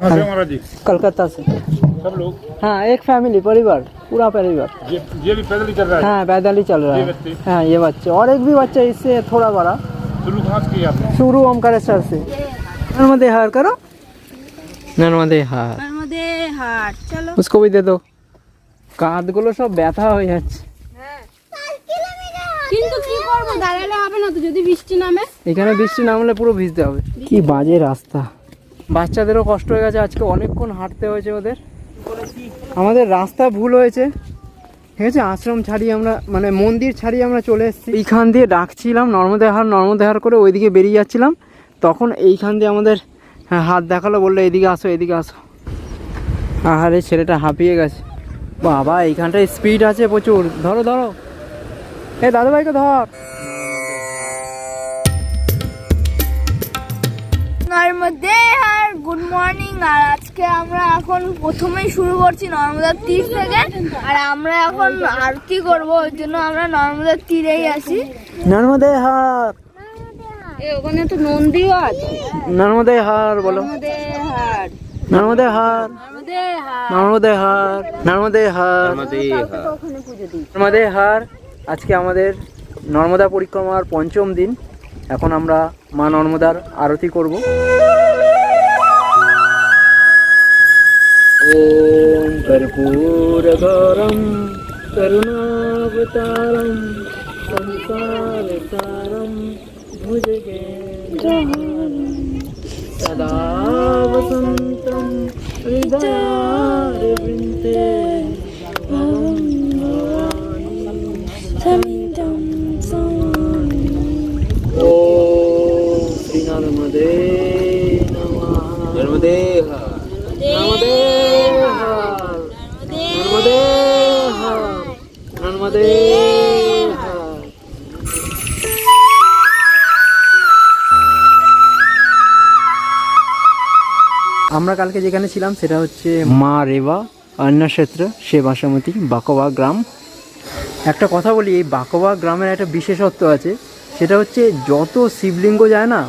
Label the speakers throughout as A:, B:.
A: कहाँ से महाराज जी
B: कलकत्ता से
A: सब लोग
B: हाँ एक फैमिली परिवार पूरा परिवार
A: ये ये भी पैदल ही चल रहा है
B: हाँ पैदल ही चल रहा
A: ये
B: है
A: बच्चे
B: हाँ ये बच्चे और एक भी बच्चा इससे थोड़ा बड़ा
A: शुरू कहाँ से किया आपने
B: शुरू ओमकारेश्वर से नर्मदे हार करो नर्मदे हार
C: আমাদের হাট চলো
B: उसको भी दे दो কাঁধগুলো সব ব্যথা হয়ে যাচ্ছে
C: কিন্তু কি করবো দাঁড়ালে হবে না তো যদি বৃষ্টি নামে
B: এখানে বৃষ্টি নামলে পুরো ভিজতে হবে কি বাজে রাস্তা বাচ্চাদেরও কষ্ট হয়ে গেছে, আজকে অনেকক্ষণ হাঁটতে হয়েছে ওদের। আমাদের রাস্তা ভুল হয়েছে। ঠিক আছে, আশ্রম ছাড়িয়ে আমরা মানে মন্দির ছাড়িয়ে আমরা চলে এসেছি। এইখান দিয়ে ডাকছিলাম, নর্মদেহার নর্মদেহার করে ওইদিকে বেরিয়ে যাচ্ছিলাম। তখন এইখান দিয়ে আমাদের হাত দেখাল, বলল, এদিকে আসো এদিকে আসো। আহারে, ছেলেটা হাঁপিয়ে গেছে। বাবা, এইখানটায় স্পিড আছে প্রচুর। ধরো ধরো। এ, দাদুভাইকে ধর।
C: নর্মদে আর গুড মর্নিং আর আজকে আমরা এখন প্রথমেই শুরু করছি নর্মদার তীর থেকে। আর আমরা এখন আরতি করব ওই জন্য আমরা নর্মদার তীরেই আছি।
B: নর্মদে হার
C: ওখানে তো নন্দীও আছে।
B: নর্মদে হার বলো।
C: নর্মদে
B: হার
C: নর্মদে
B: হার নর্মদে হার
C: ওখানে পুজো দিই
B: নর্মদে হার আজকে আমাদের নর্মদা পরিক্রমার পঞ্চম দিন। এখন আমরা মা নর্মদার আরতি করব। ওম কর্পূর গরম করুণাবতারম সংসার সারম ভুজগে সদা বসন্তম, হৃদয়ার বৃন্তে কালকে যেখানে ছিলাম সেটা হচ্ছে মা রেবা অন্নক্ষেত্র সেবাসমতি বাকোবা গ্রাম। একটা কথা বলি এই বাকোবা গ্রামের একটা বিশেষত্ব আছে সেটা হচ্ছে যত শিবলিঙ্গ যায় না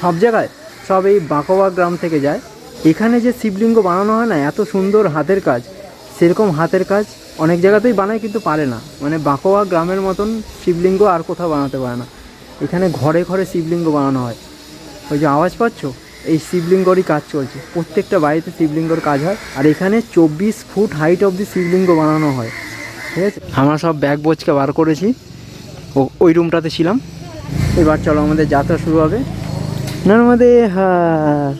B: সব জায়গায় সব এই বাকোবা গ্রাম থেকে যায়। এখানে যে শিবলিঙ্গ বানানো হয় না এত সুন্দর হাতের কাজ সেরকম হাতের কাজ অনেক জায়গাতেই বানায় কিন্তু পারে না। মানে বাকোয়া গ্রামের মতন শিবলিঙ্গ আর কোথাও বানাতে পারে না। এখানে ঘরে ঘরে শিবলিঙ্গ বানানো হয়। ওই যে আওয়াজ পাচ্ছ? এই শিবলিঙ্গরই কাজ চলছে। প্রত্যেকটা বাড়িতে শিবলিঙ্গর কাজ হয়। আর এখানে চব্বিশ ফুট হাইট অবধি শিবলিঙ্গ বানানো হয়। ঠিক আছে? আমরা সব ব্যাগ বোঝকে বার করেছি। ও ওই রুমটাতে ছিলাম। এবার চলো আমাদের যাত্রা শুরু হবে। নর্মদে হার।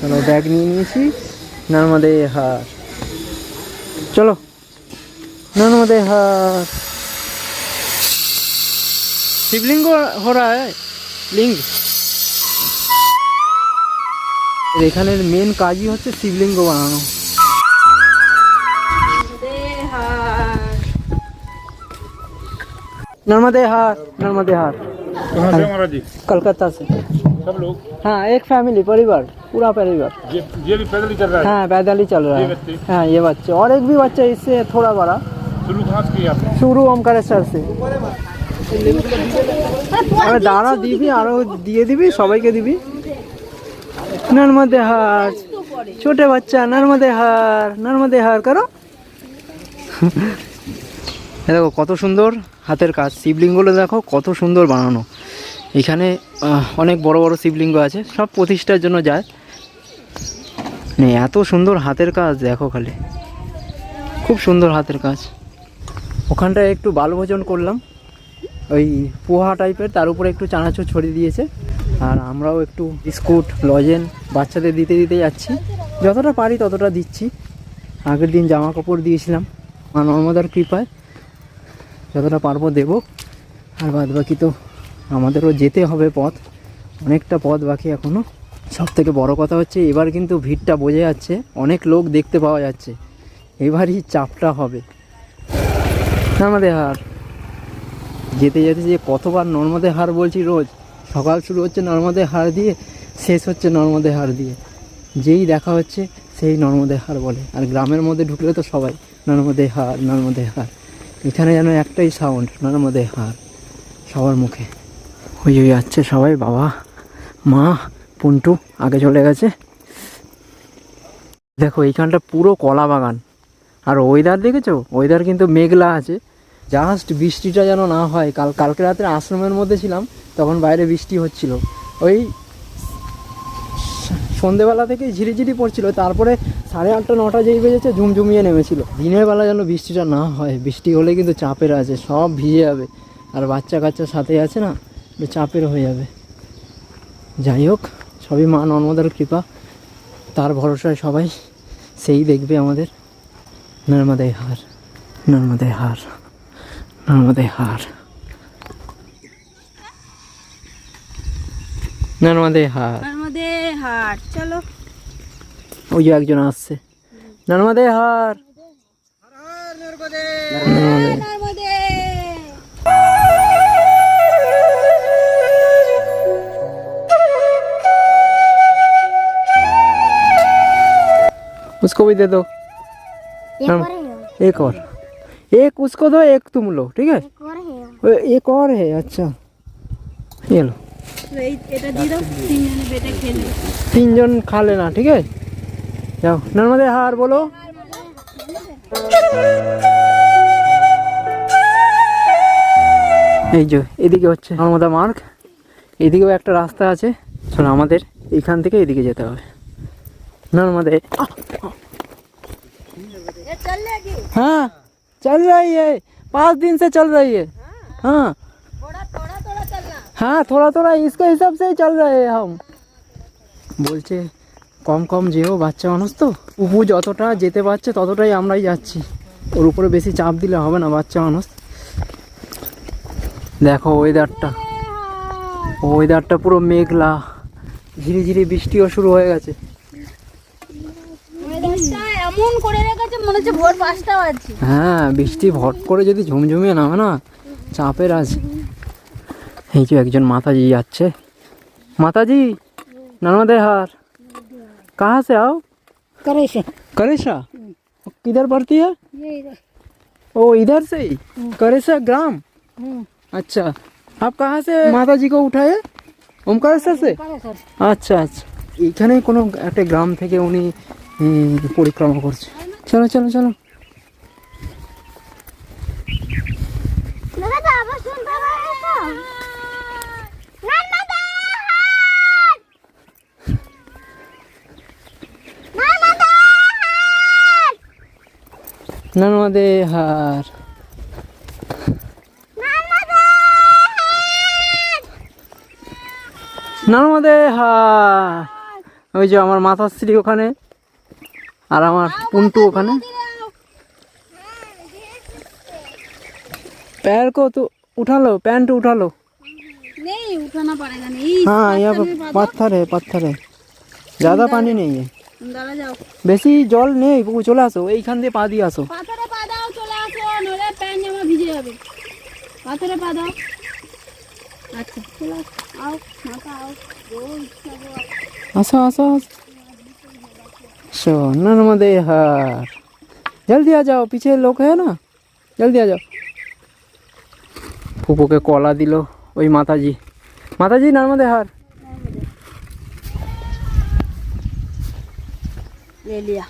B: চলো ব্যাগ নিয়ে নিয়েছি। নর্মদে হার। চলো। নর্মদে হার। শিবলিঙ্গ হরায় লিঙ্গ এখানের মেন কাজই হচ্ছে শিবলিঙ্গ বানানো
C: নর্মদে হাট
B: नर्मदे हार नर्मदे हार
A: कहाँ से महाराज जी
B: कलकत्ता से
A: सब लोग
B: हाँ एक फैमिली परिवार पूरा परिवार
A: ये ये भी पैदल ही चल रहा है
B: हाँ पैदल ही चल रहा
A: ये
B: है
A: बच्चे
B: हाँ ये बच्चे और एक भी बच्चा इससे थोड़ा बड़ा
A: शुरू कहाँ से किया आपने
B: শুরু ওমকারেশ্বর সে আরে দাঁড়া দিবি আরও দিয়ে দিবি সবাইকে দিবি। নর্মদে হার ছোটে বাচ্চা নর্মদে হার নর্মদে হার করো। দেখো কত সুন্দর হাতের কাজ। শিবলিঙ্গগুলো দেখো কত সুন্দর বানানো। এখানে অনেক বড় বড় শিবলিঙ্গ আছে সব প্রতিষ্ঠার জন্য যায়। মানে এত সুন্দর হাতের কাজ দেখো খালি। খুব সুন্দর হাতের কাজ। ওখানটায় একটু বালভোজন করলাম। ওই পোহা টাইপের তার উপরে একটু চানাচুর ছড়িয়ে দিয়েছে। আর আমরাও একটু বিস্কুট, লজেন বাচ্চাদের দিতে দিতে যাচ্ছি। যতটা পারি ততটা দিচ্ছি। আগের দিন জামা কাপড় দিয়েছিলাম। মা নর্মদার কৃপায় যতটা পারব দেবো। আর বাদ বাকি তো আমাদেরও যেতে হবে পথ। অনেকটা পথ বাকি এখনও সব থেকে বড় কথা হচ্ছে, এবার কিন্তু ভিড়টা বোঝা যাচ্ছে। অনেক লোক দেখতে পাওয়া যাচ্ছে। এবারই চাপটা হবে। আমাদের হার যেতে যেতে যে কতবার নর্মদে হার বলছি রোজ, সকাল শুরু হচ্ছে নর্মদে হার দিয়ে, শেষ হচ্ছে নর্মদে হার দিয়ে। যেই দেখা হচ্ছে, সেই নর্মদে হার বলে। আর গ্রামের মধ্যে ঢুকলে তো সবাই, নর্মদে হার নর্মদে হার। এখানে যেন একটাই সাউন্ড নর্মদে হার। সবার মুখে। ওই ওই যাচ্ছে সবাই, বাবা, মা, পুন্টু, আগে চলে গেছে। দেখো, এইখানটা পুরো কলা বাগান আর ওয়েদার দেখেছ? ওয়েদার কিন্তু মেঘলা আছে। জাস্ট বৃষ্টিটা যেন না হয়, কাল, কালকে রাত্রে আশ্রমের মধ্যে ছিলাম, তখন বাইরে বৃষ্টি হচ্ছিল। ওই সন্ধেবেলা থেকে ঝিরিঝিরি পড়ছিল, তারপরে সাড়ে আটটা, নটা যেই বেজেছে, ঝুমঝুমিয়ে নেমেছিল। দিনের বেলা যেন বৃষ্টিটা না হয়, বৃষ্টি হলে কিন্তু চাপের আছে, সব ভিজে যাবে। আর বাচ্চা কাচ্চা সাথে আছে না চাপের হয়ে যাবে। যাই হোক, সবই মা নর্মদার কৃপা, তার ভরসায় সবাই সেই দেখবে আমাদের নর্মদে হার নর্মদে হার। নর্মদে হার নর্মদে হার
C: তার মধ্যে হাট চলো
B: ওই যে একজন আসছে নর্মদে হার নর্মদে।
C: তার মধ্যে
B: उसको भी दे दो नर्म- एक और एक उसको दो एक तुम लो ठीक है वो एक और है अच्छा ये लो
C: এই এটা দিয়ে দাও তিনজনে বেটে খেয়ে নেবে
B: तीन जन खा लेना ठीक है जाओ नर्मदे हार बोलो এই যে এদিকে হচ্ছে নর্মদা মার্গ এদিকেও একটা রাস্তা আছে চলো আমাদের এইখান থেকে এদিকে যেতে হবে নর্মদে আহ!
C: চল লেগে
B: हाँ चल रही है पाँच दिन से चल रही है हाँ
C: थोड़ा थोड़ा थोड़ा चलना
B: हाँ थोड़ा थोड़ा इसके हिसाब से ही चल रहे हैं हम বলছে কম কম যেও বাচ্চা মানুষ তো উপু যতটা যেতে পারছে ততটাই আমরাই যাচ্ছি ওর উপরে বেশি চাপ দিলে হবে না বাচ্চা মানুষ দেখো ওয়েদারটা ওয়েদারটা পুরো মেঘলা ঝিরি ঝিরি বৃষ্টিও শুরু হয়ে গেছে
C: মনে হচ্ছে ভোর পাঁচটা বাজছে
B: হ্যাঁ বৃষ্টি ভট করে যদি ঝুমঝুমিয়ে নামে না চাপের আছে এই যে একজন মাতাজি যাচ্ছে মাতাজি नर्मदे हार कहाँ से आओ
C: करे से
B: करेशा किधर पड़ती है
C: ये इधर
B: ओ इधर से ही करेशा ग्राम अच्छा आप कहाँ से माता जी को उठाए ओमकारेश्वर से
C: करे सर
B: আচ্ছা আচ্ছা এইখানেই কোনো একটা গ্রাম থেকে উনি উম, পরিক্রমা করছে চলো চলো চলো।
C: দাদা আবার শুনতে পারছ নর্মদা নর্মদা
B: নর্মদে হার নর্মদে হার ওই যে আমার মাতাশ্রী ওখানে। আর আমার পুন্টু ওখানে पैर को तो उठा लो पैंट उठा लो
C: नहीं उठाना पड़ेगा नहीं
B: हाँ यहाँ पे पत्थर है पत्थर है ज़्यादा पानी नहीं है
C: দাদা যাও
B: বেশি জল নেই পুকুর চলে আসো এইখান দিয়ে পা দিয়ে আসো
C: পাথরে পা দাও চলে আসো নইলে প্যান্ট জামা ভিজে যাবে পাথরে পা দাও আচ্ছা চলে আসো আও মাথা আও রোজ যাবো
B: আসো আসো सो नर्मदे हार जल्दी आ जाओ पीछे लोग है ना जल्दी आ जाओ ফুপুকে কলা দিল ওই মাতাজি মাতাজি নর্মদে হার
C: ले लिया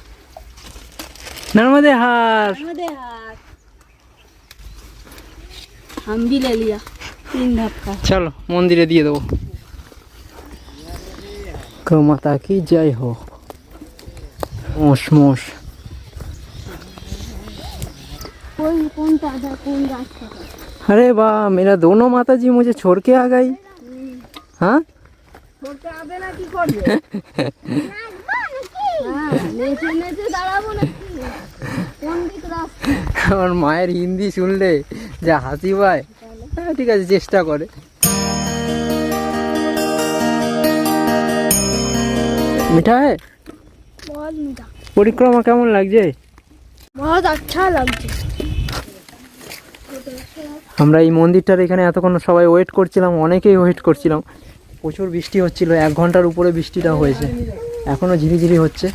B: নর্মদে হার
C: नर्मदे हाथ हम भी ले लिया तीन धक्का
B: চলো মন্দিরে দিয়ে দেবো গো মাতা কি জয় হো মোষ মোষ
C: कौन कौन ताजा कौन रास्ता
B: अरे वाह मेरा दोनों माता जी मुझे छोड़ के आ गई हाँ
C: छोड़ते आबे ना কি করবে হ্যাঁ নেচে নেচে দাঁড়াবো নাকি কোন দিক রাস্তা
B: আমার মায়ের হিন্দি শুনলে যা হাসি পায় হ্যাঁ ঠিক আছে চেষ্টা করে মিঠা है
C: बहुत मीठा
B: পরিক্রমা কেমন লাগছে?
C: আচ্ছা লাগছে
B: আমরা এই মন্দিরটার এখানে এতক্ষণ সবাই ওয়েট করছিলাম অনেকেই ওয়েট করছিলাম। প্রচুর বৃষ্টি হচ্ছিল এক ঘণ্টার উপরে বৃষ্টিটা হয়েছে। এখনও ঝিরিঝিরি হচ্ছে।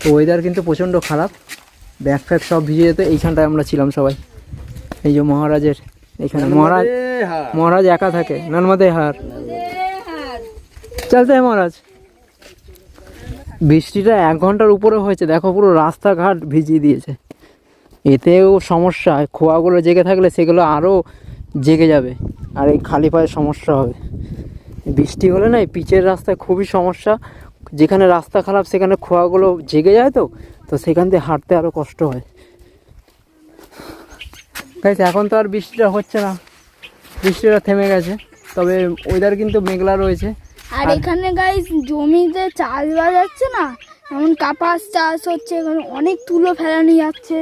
B: তো ওয়েদার কিন্তু প্রচণ্ড খারাপ। ব্যাগ ফ্যাগ সব ভিজে যেতে এইখানটায় আমরা ছিলাম সবাই। এই যে মহারাজের এখানে। মহারাজ মহারাজ একা থাকে নর্মদে হার। চলতে মহারাজ। বৃষ্টিটা এক ঘণ্টার উপরে হয়েছে। দেখো পুরো রাস্তাঘাট ভিজিয়ে দিয়েছে। এতেও সমস্যা। খোয়াগুলো জেগে থাকলে সেগুলো আরও জেগে যাবে। আর এই খালি পায়ে সমস্যা হবে। বৃষ্টি হলে না এই পিচের রাস্তায় খুবই সমস্যা। যেখানে রাস্তা খারাপ, সেখানে খোয়াগুলো জেগে যায় তো তো সেখান দিয়ে হাঁটতে আরও কষ্ট হয়। গাইস এখন তো আর বৃষ্টিটা হচ্ছে না। বৃষ্টিটা থেমে গেছে। তবে ওয়েদার কিন্তু মেঘলা রয়েছে।
C: আর এখানে গাইস জমিতে চাষবাস হচ্ছে না যেমন কাপাস চাষ হচ্ছে এখানে অনেক তুলো ফেলানো যাচ্ছে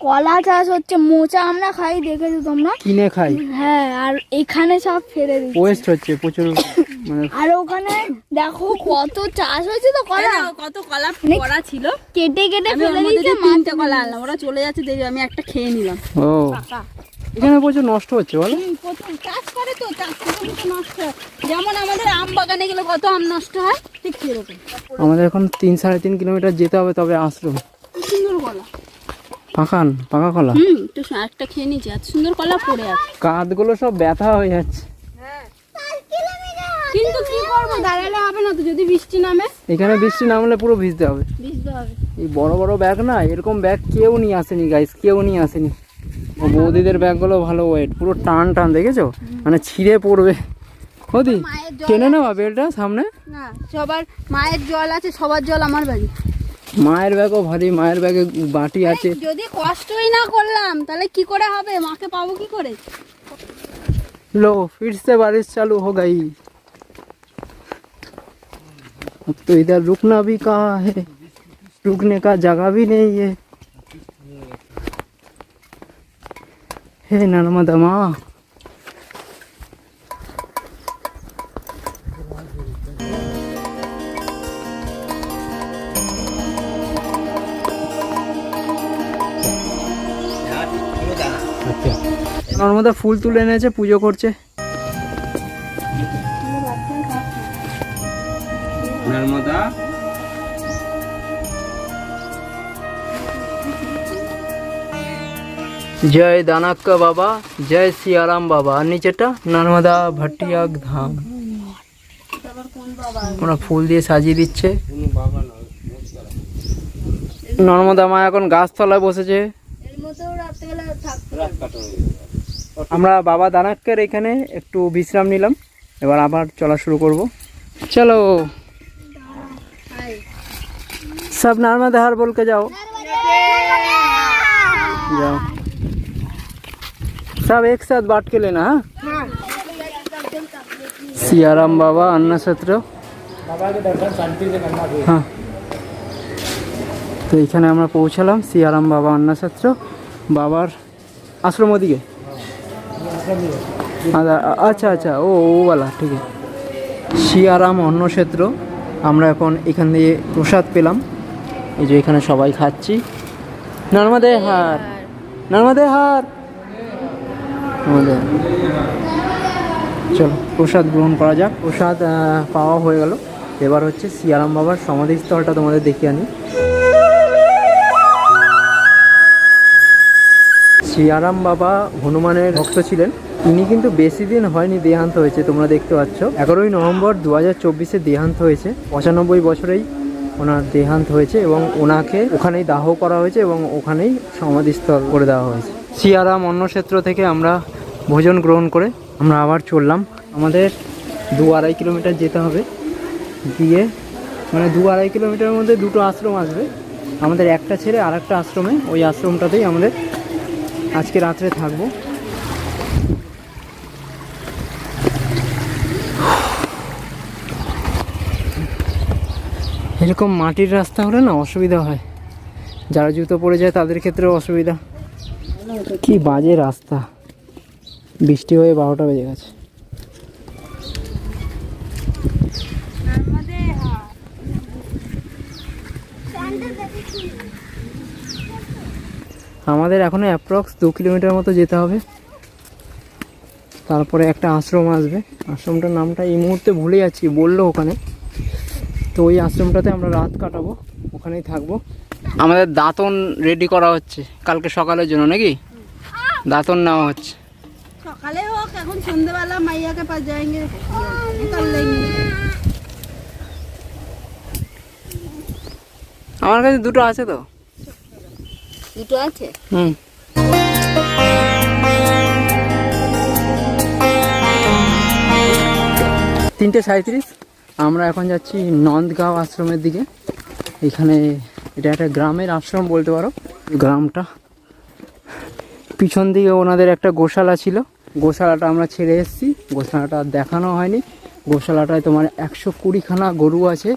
C: কলা চাষ হচ্ছে মোচা আমরা খাই দেখেছ তোমরা?
B: কিনে খাই।
C: হ্যাঁ আর এখানে সব ফেলে দিচ্ছে।
B: ওয়েস্ট হচ্ছে প্রচুর।
C: আর ওখানে দেখো কত চাষ হয়েছে তো কলা।
D: কত কলা
C: অনেক-
D: পড়া ছিল।
C: কেটে কেটে ফেলে দিয়েছে
D: দিয়ে তিনটে কলা আনলাম ওরা চলে যাচ্ছে দেখি আমি একটা খেয়ে নিলাম।
B: ও। এখানে প্রচুর নষ্ট হচ্ছে বলো।
D: চাষ করে তো চাষ করে তো নষ্ট হয়। যেমন আমাদের আম বাগানে গেলে কত আম নষ্ট হয় ঠিক সেরকম।
B: আমাদের এখন তিন সাড়ে তিন কিলোমিটার যেতে হবে তবে আশ্রম।
D: কি সুন্দর কলা।
B: পাকান পাকা কলা?
D: হুম একটু একটা খেয়ে নিয়েছি এত সুন্দর কলা পড়ে আছে।
B: কাঁধগুলো সব ব্যথা হয়ে যাচ্ছে।
D: কিন্তু কি করব? দাঁড়ালে হবে না তো যদি বৃষ্টি নামে।
B: এখানে বৃষ্টি নামলে পুরো ভিজতে হবে।
D: ভিজতে হবে।
B: এই বড় বড় ব্যাগ না এরকম ব্যাগ কেউ নিয়ে আসেনি গাইস কেউ নিয়ে আসেনি। ও বৌদিদের ব্যাগগুলো ভালো ওয়েট পুরো টান টান দেখেছ? মানে ছিঁড়ে পড়বে।
D: খদি
B: টেনে নেওয়া বেলটা সামনে?
D: না সবার মায়ের জল আছে সবার জল আমার বাড়ি।
B: মায়ের ব্যাগও ভারী মায়ের ব্যাগে বাটি আছে।
D: যদি কষ্টই না করলাম তাহলে কি করে হবে? মাকে পাবো কি করে?
B: লো ফিরতে বারিশ চালু হো গাই अब तो इधर रुकना भी कहाँ है रुकने का जगह भी नहीं है हे नर्मदा माँ নর্মদা ফুল তুলে এনেছে পুজো করছে জয় দানাক্কা বাবা, জয় সিয়ারাম বাবা। আর নিচেটা নর্মদা ভাটিয়াক ধাম। ওরা ফুল দিয়ে সাজিয়ে দিচ্ছে। নর্মদা মা এখন গাছতলায় বসেছে। আমরা বাবা দানাক্কের এখানে একটু বিশ্রাম নিলাম। এবার আবার চলা শুরু করব। চলো। সব নর্মদা হার বলকে যাও जाओ सब एक साथ बांट के लेना हाँ सियाराम बाबा अन्न सत्र হ্যাঁ তো এখানে আমরা পৌঁছালাম সিয়ারাম বাবা অন্নক্ষেত্র বাবার আশ্রম ওদিকে আচ্ছা, আচ্ছা আচ্ছা ও ওওয়ালা ঠিক আছে সিয়ারাম অন্নক্ষেত্র আমরা এখন এখান দিয়ে প্রসাদ পেলাম এই যে এখানে সবাই খাচ্ছি। নর্মদে হার। নর্মদে হার। চলো, প্রসাদ গ্রহণ করা যাক। প্রসাদ পাওয়া হয়ে গেল। এবার হচ্ছে সিয়ারাম বাবার সমাধিস্থলটা তোমাদের দেখিয়ে আনি। সিয়ারাম বাবা হনুমানের ভক্ত ছিলেন। ইনি কিন্তু বেশি দিন হয়নি দেহান্ত হয়েছে, তোমরা দেখতে পাচ্ছ। এগারোই নভেম্বর দু হাজার চব্বিশে দেহান্ত হয়েছে। পঁচানব্বই বছরেই ওনার দেহান্ত হয়েছে এবং ওনাকে ওখানেই দাহ করা হয়েছে এবং ওখানেই সমাধিস্থল করে দেওয়া হয়েছে। সিয়ারাম অন্নক্ষেত্র থেকে আমরা ভোজন গ্রহণ করে আমরা আবার চললাম। আমাদের দু আড়াই কিলোমিটার যেতে হবে। দিয়ে মানে দু আড়াই কিলোমিটারের মধ্যে দুটো আশ্রম আসবে। আমাদের একটা ছেড়ে আর একটা আশ্রমে। ওই আশ্রমটাতেই আমাদের আজকে রাত্রে থাকব। এরকম মাটির রাস্তা হলে না অসুবিধা হয়। যারা জুতো পড়ে যায় তাদের ক্ষেত্রেও অসুবিধা। কি বাজে রাস্তা। বৃষ্টি হয়ে বারোটা বেজে গেছে। আমাদের এখনও অ্যাপ্রক্স দু কিলোমিটার মতো যেতে হবে। তারপরে একটা আশ্রম আসবে। আশ্রমটার নামটা এই মুহূর্তে ভুলে যাচ্ছি, বলল ওখানে। তো ওই আশ্রমটাতে আমরা রাত কাটাবো ওখানেই থাকব। আমাদের দাঁতন রেডি করা হচ্ছে কালকে সকালের জন্য নাকি? দাঁতন নেওয়া হচ্ছে।
D: সকালে এখন
B: আমার কাছে দুটো আছে তো।
C: দুটো আছে?
B: হুম। তিনটে সাঁত্রিশ আমরা এখন যাচ্ছি নন্দগাঁও আশ্রমের দিকে। এখানে এটা একটা গ্রামের আশ্রম বলতে পারো। গ্রামটা পিছন দিকে ওনাদের একটা গোশালা ছিল। গোশালাটা আমরা ছেড়ে এসেছি। গোশালাটা দেখানো হয়নি। গোশালাটায় তোমার একশো কুড়িখানা গরু আছে।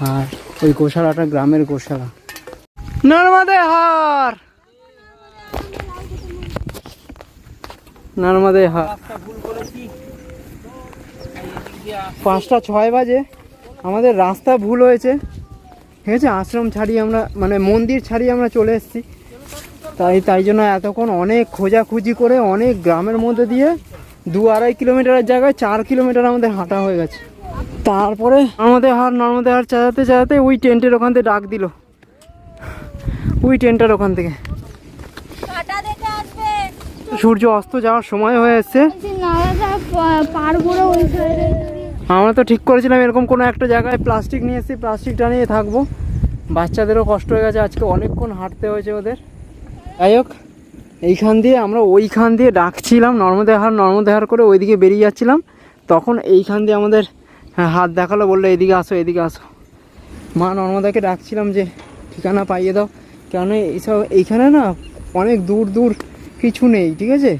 B: আর ওই গোশালাটা গ্রামের গোশালা। নর্মদে হার! নর্মদে হার। পাঁচটা ছয় বাজে। আমাদের রাস্তা ভুল হয়েছে। ঠিক আছে, আশ্রম ছাড়িয়ে আমরা মানে মন্দির ছাড়িয়ে আমরা চলে এসেছি। তাই তাই জন্য এতক্ষণ অনেক খোঁজাখুঁজি করে, অনেক গ্রামের মধ্যে দিয়ে দু আড়াই কিলোমিটারের জায়গায় চার কিলোমিটার আমাদের হাঁটা হয়ে গেছে। তারপরে আমাদের হার, নর্মদে হার চালাতে চালাতে ওই টেন্টের ওখান থেকে ডাক দিল। ওই টেন্টের ওখান থেকে। সূর্য অস্ত যাওয়ার সময় হয়ে এসছে। আমরা তো ঠিক করেছিলাম এরকম কোনো একটা জায়গায় প্লাস্টিক নিয়ে এসেছি প্লাস্টিকটা নিয়ে থাকব। বাচ্চাদেরও কষ্ট হয়ে গেছে আজকে অনেকক্ষণ হাঁটতে হয়েছে ওদের। যাই হোক এইখান দিয়ে আমরা ওইখান দিয়ে ডাকছিলাম নর্মদেহার নর্মদেহার করে ওইদিকে বেরিয়ে যাচ্ছিলাম। তখন এইখান দিয়ে আমাদের হ্যাঁ, হাত দেখাল বলল এদিকে আসো এদিকে আসো। মা নর্মদাকে ডাকছিলাম যে ঠিকানা পাইয়ে দাও। কেন এইসব এইখানে না অনেক দূর দূর কিছু নেই ঠিক আছে?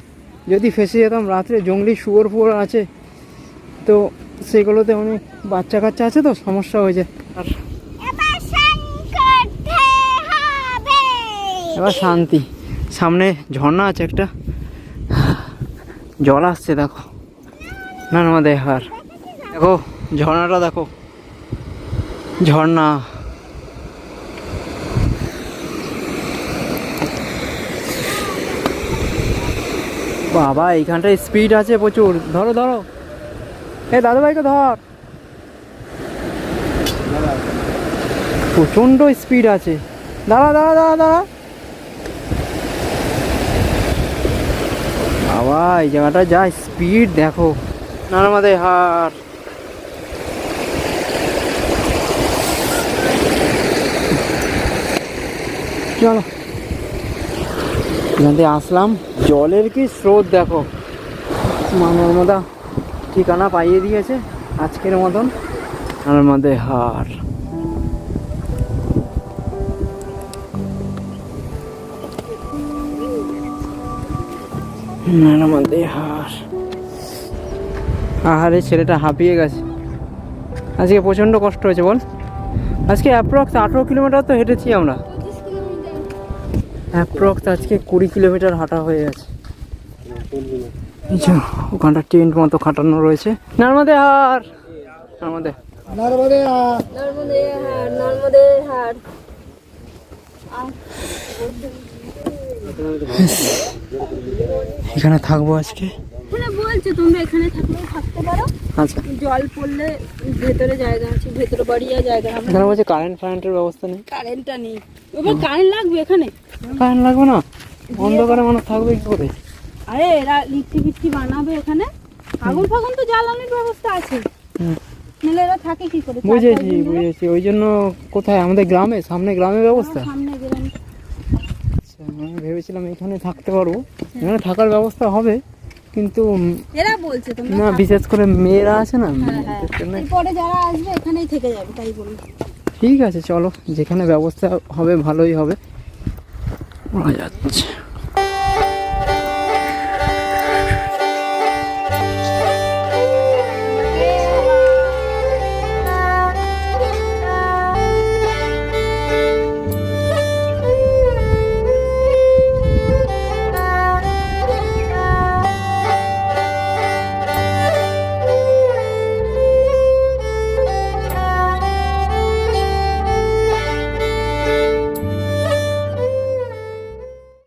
B: যদি ফেসে যেতাম রাত্রে জঙ্গলি শুয়োর ফুয়োর আছে তো সেগুলোতে অনেক বাচ্চা কাচ্চা আছে তো সমস্যা হয়ে যায়। আর এবার শান্তি। সামনে ঝর্ণা আছে একটা। জল আসছে দেখো। না আমাদের হার দেখো ঝর্ণাটা দেখো। ঝর্ণা। বাবা, এইখানটায় স্পিড আছে প্রচুর। ধরো ধরো। এ দাদু ভাইকে ধর। প্রচণ্ড স্পিড আছে। দাঁড়া দাঁড়া দাঁড়া দাঁড়া। বাবা, এই জায়গাটা যা স্পিড দেখো। নার্মাদে হার। চলো। এখান থেকে আসলাম। জলের কি স্রোত দেখো। মা নর্মদা ঠিকানা পাইয়ে দিয়েছে আজকের মতন। নর্মদে হার। নর্মদে হার। আহারে, ছেলেটা হাঁপিয়ে গেছে। আজকে প্রচণ্ড কষ্ট হয়েছে বল। আজকে অ্যাপ্রক্স আঠেরো কিলোমিটার তো হেঁটেছি আমরা। অ্যাপ্রক্স আজকে কুড়ি কিলোমিটার হাঁটা হয়ে গেছে। ওখানটা টেন্ট মতো খাটানো রয়েছে। নর্মদে হার! নর্মদে। এখানে থাকব আজকে?
D: এখানে তোমরা এখানে থাকলেও থাকতে পারো।
B: আচ্ছা।
D: জল পড়লে ভেতরে জায়গা আছে ভেতরে বাড়িয়া জায়গা
B: এখানে বলছে কারেন্ট ফারেন্টের ব্যবস্থা নেই।
D: কারেন্টটা নেই। এবার কারেন্ট লাগবে এখানে?
B: কারেন্ট লাগবে না? অন্ধকারে মানুষ থাকবে কি করে?
D: আরে এরা লিট্টি ফিট্টি বানাবে এখানে। আগুন ফাগুন তো জ্বালানোর ব্যবস্থা আছে। নাহলে এরা থাকে কি করে?
B: বুঝেছি বুঝেছি। ওই জন্য কোথায়? আমাদের গ্রামে? সামনে গ্রামে ব্যবস্থা?
D: সামনে গেলেন
B: আচ্ছা, আমি ভেবেছিলাম এখানে থাকতে পারব। এখানে থাকার ব্যবস্থা হবে। কিন্তু
D: এরা বলছে তোমরা
B: না বিশেষ করে মেয়েরা আছে না
D: হ্যাঁ, হ্যাঁ। এরপরে যারা আসবে এখানেই থেকে যাবে তাই বলি
B: ঠিক আছে চলো যেখানে ব্যবস্থা হবে ভালোই হবে। যাচ্ছে।